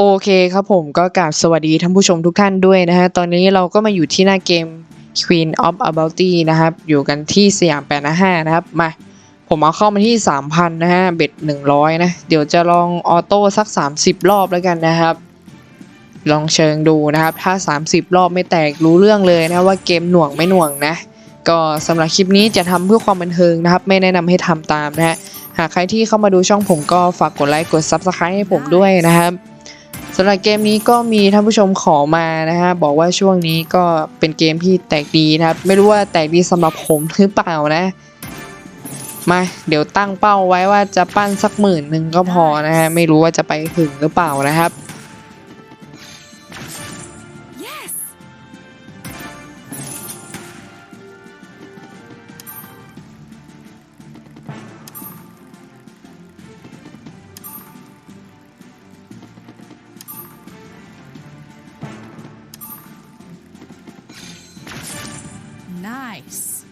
โอเคครับผมก็กราบสวัสดีท่านผู้ชมทุกท่านด้วยนะฮะ ตอนนี้เราก็มาอยู่ที่หน้าเกม Queen of a b o u t y นะครับ อยู่กันที่สยามแปดนะห้านะครับ มา ผมเอาเข้ามาที่ 3,000 นะฮะ เบ็ด 100 นะ เดี๋ยวจะลองออโต้สัก 30 รอบแล้วกันนะครับ ลองเชิงดูนะครับ ถ้า 30 รอบไม่แตกรู้เรื่องเลยนะว่าเกมหน่วงไม่หน่วงนะ ก็สำหรับคลิปนี้จะทำเพื่อความบันเทิงนะครับ ไม่แนะนำให้ทำตามนะฮะ หากใครที่เข้ามาดูช่องผมก็ฝากกดไลค์ กด Subscribe ให้ผมด้วยนะครับ สำหรับเกมนี้ก็มีท่านผู้ชมขอมานะฮะบอกว่าช่วงนี้ก็เป็นเกมที่แตกดีนะครับ ไม่รู้ว่าแตกดีสำหรับผมหรือเปล่านะ มาเดี๋ยวตั้งเป้าไว้ว่าจะปั้นสักหมื่นหนึ่งก็พอนะฮะไม่รู้ว่าจะไปถึงหรือเปล่านะครับ Nice.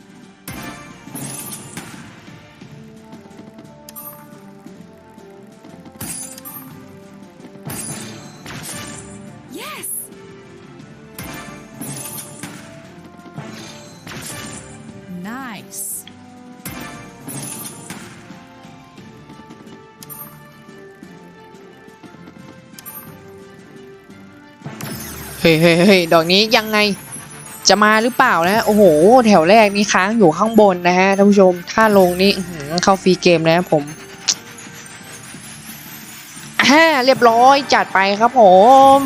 Yes! Nice. เฮ้ยเฮ้ยเฮ้ยดอกนี้ยังไง จะมาหรือเปล่านะโอ้โห แถวแรกนี่ค้างอยู่ข้างบนนะฮะท่านผู้ชมถ้าลงนี่เข้าฟรีเกมนะผมอ่าเรียบร้อยจัดไปครับผม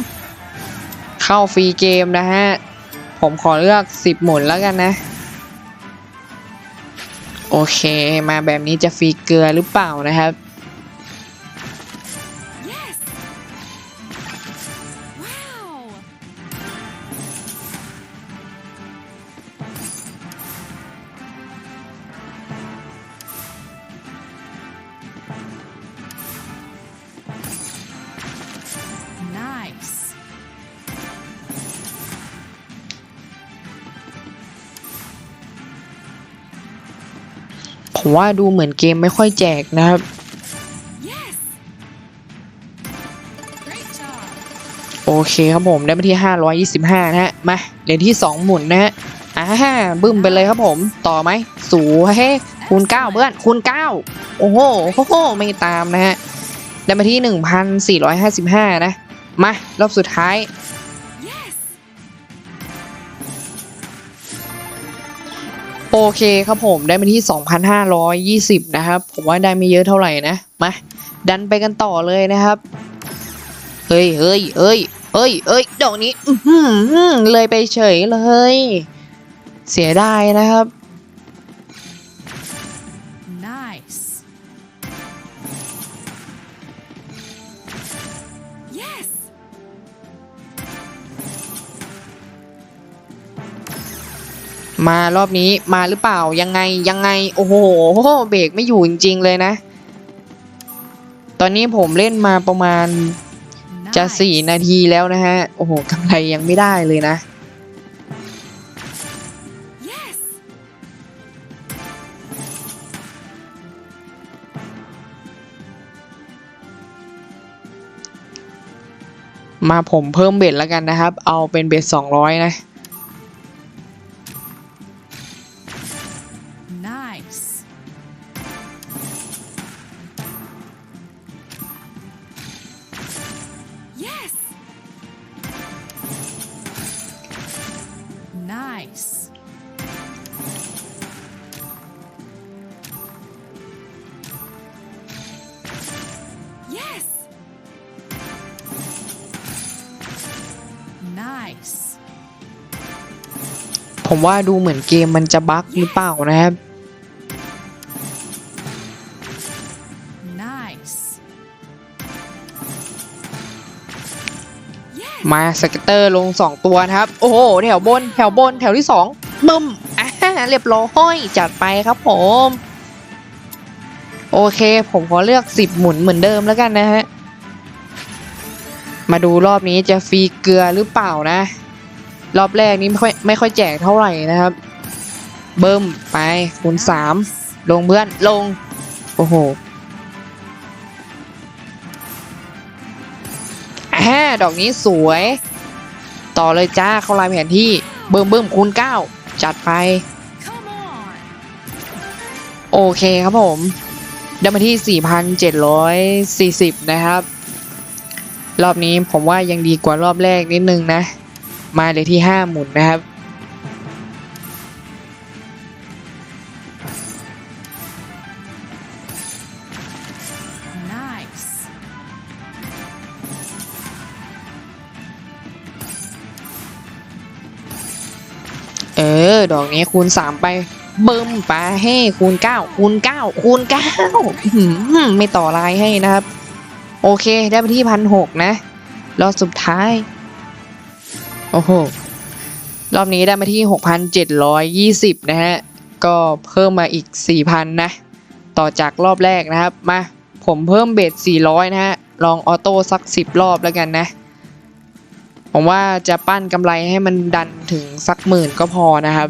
เข้าฟรีเกมนะฮะ ผมขอเลือกสิบหมุนแล้วกันนะ โอเคมาแบบนี้จะฟรีเกลือหรือเปล่านะครับ ผมว่าดูเหมือนเกมไม่ค่อยแจกนะครับ โอเคครับผมได้มาที่ 525 นะฮะ มาเหรียญที่ 2 หมุนนะฮะอ่าบึ้มไปเลยครับผม ต่อไหม สูเฮ้คูณ 9 เพื่อนคูณ 9 โอ้โหโอ้โห ไม่ตามนะฮะ ได้มาที่ 1,455 นะ มารอบสุดท้าย โอเคครับผมได้มาที่ 2,520 นะครับ ผมว่าได้ไม่เยอะเท่าไหร่นะ มา ดันไปกันต่อเลยนะครับ เฮ้ยเฮ้ยเฮ้ยเฮ้ยเฮ้ยดอกนี้อืเลยไปเฉยเลย เสียดายนะครับ Nice! มารอบนี้มาหรือเปล่ายังไงยังไง โอ้โหเบรกไม่อยู่จริง ๆ เลยนะ ตอนนี้ผมเล่นมาประมาณจะสี่ Nice. นาทีแล้วนะฮะ โอ้โหกำไรยังไม่ได้เลยนะ Yes! มาผมเพิ่มเบ็ดแล้วกันนะครับ เอาเป็นเบ็ดสองร้อยนะ ผมว่าดูเหมือนเกมมันจะบั๊กหรือเปล่านะครับ Nice. Yes. มาสเกตเตอร์ลง 2 ตัวนะครับ โอ้โห แถวบน แถวบน แถวที่ 2 บึ้มอ่าเรียบร้อยจัดไปครับผม โอเคผมขอเลือก 10 หมุนเหมือนเดิมแล้วกันนะฮะ มาดูรอบนี้จะฟรีเกลือหรือเปล่านะ รอบแรกนี้ไม่ค่อยไม่ค่อยแจกเท่าไหร่นะครับ เบิ่มไปคูณสามลงเพื่อนลง โอ้โหอ่ดอกนี้สวย ต่อเลยจ้าเข้าลายแผนที่เบิ่มเบิ่มคูณเก้าจัดไป โอเคครับผมได้มาที่ 4,740 นะครับ รอบนี้ผมว่ายังดีกว่ารอบแรกนิดนึงนะ มาเลยที่ 5 หมุนนะครับ Nice. เออ ดอกนี้คูณ 3 ไปเบิ่มไปให้คูณ 9 คูณ 9 คูณ9อื้อหือไม่ต่อลายให้นะครับ โอเค ได้มาที่พันหกนะรอบสุดท้าย โอ้โห รอบนี้ได้มาที่ 6,720 นะฮะ ก็เพิ่มมาอีก 4,000 นะ ต่อจากรอบแรกนะครับ มา ผมเพิ่มเบส400 นะฮะ ลองออโต้สัก 10 รอบแล้วกันนะ ผมว่าจะปั้นกำไรให้มันดันถึงสักหมื่นก็พอนะครับ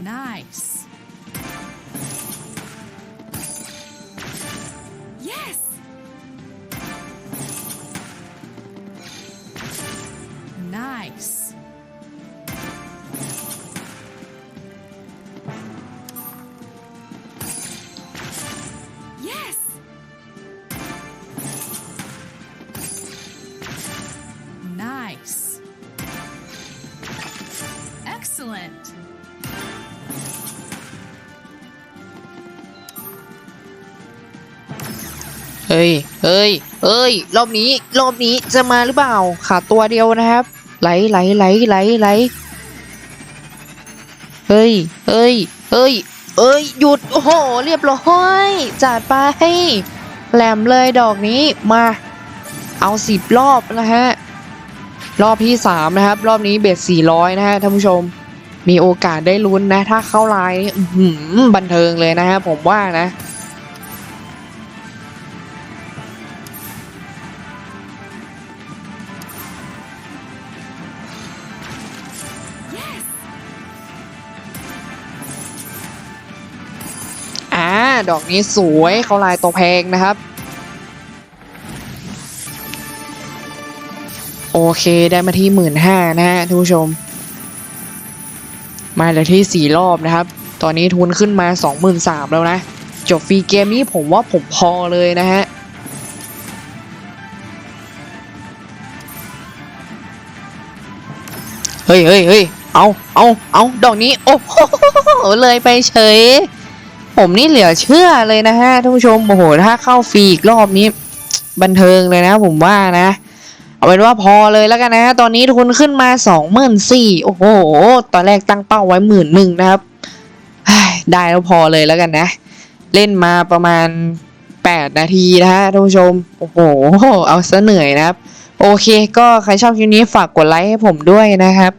Excellent. เฮ้ย เฮ้ย เฮ้ย รอบนี้ รอบนี้จะมาหรือเปล่า ขาดตัวเดียวนะครับ ไหลไหลไหลไหลไหลเฮ้ย เฮ้ย เฮ้ย เอ้ย หยุด โอ้โห เรียบร้อย จัดไปให้แหลมเลยดอกนี้ มา เอาสิบรอบนะฮะ รอบที่สามนะครับ รอบนี้เบ็ดสี่ร้อยนะฮะท่านผู้ชม มีโอกาสได้ลุ้นนะ ถ้าเข้าไลน์บันเทิงเลยนะฮะผมว่านะอ่าดอกนี้สวยเขาลายตัวแพงนะครับ โอเคได้มาที่หมื่นห้านะฮะท่านผู้ชม มาเหลือที่สี่รอบนะครับ ตอนนี้ทุนขึ้นมาสองหมื่นสามแล้วนะ จบฟรีเกมนี้ผมว่าผมพอเลยนะฮะเฮ้ยเฮ้ยเฮ้ยเอาเอาเอาดอกนี้โอ้โหเลยไปเฉย ผมนี่เหลือเชื่อเลยนะฮะท่านผู้ชมโอ้โหถ้าเข้าฟรีอีกรอบนี้ บันเทิงเลยนะผมว่านะ เอาเป็นว่าพอเลยแล้วกันนะ ตอนนี้ทุนขึ้นมาสองหมื่นสี่โอ้โห ตอนแรกตั้งเป้าไว้หมื่นหนึ่งนะครับได้แล้วพอเลยแล้วกันนะ เล่นมาประมาณแปดนาทีนะฮะท่านผู้ชม โอ้โห เอาซะเหนื่อยนะครับ โอเค ก็ใครชอบคลิปนี้ฝากกดไลค์ให้ผมด้วยนะครับ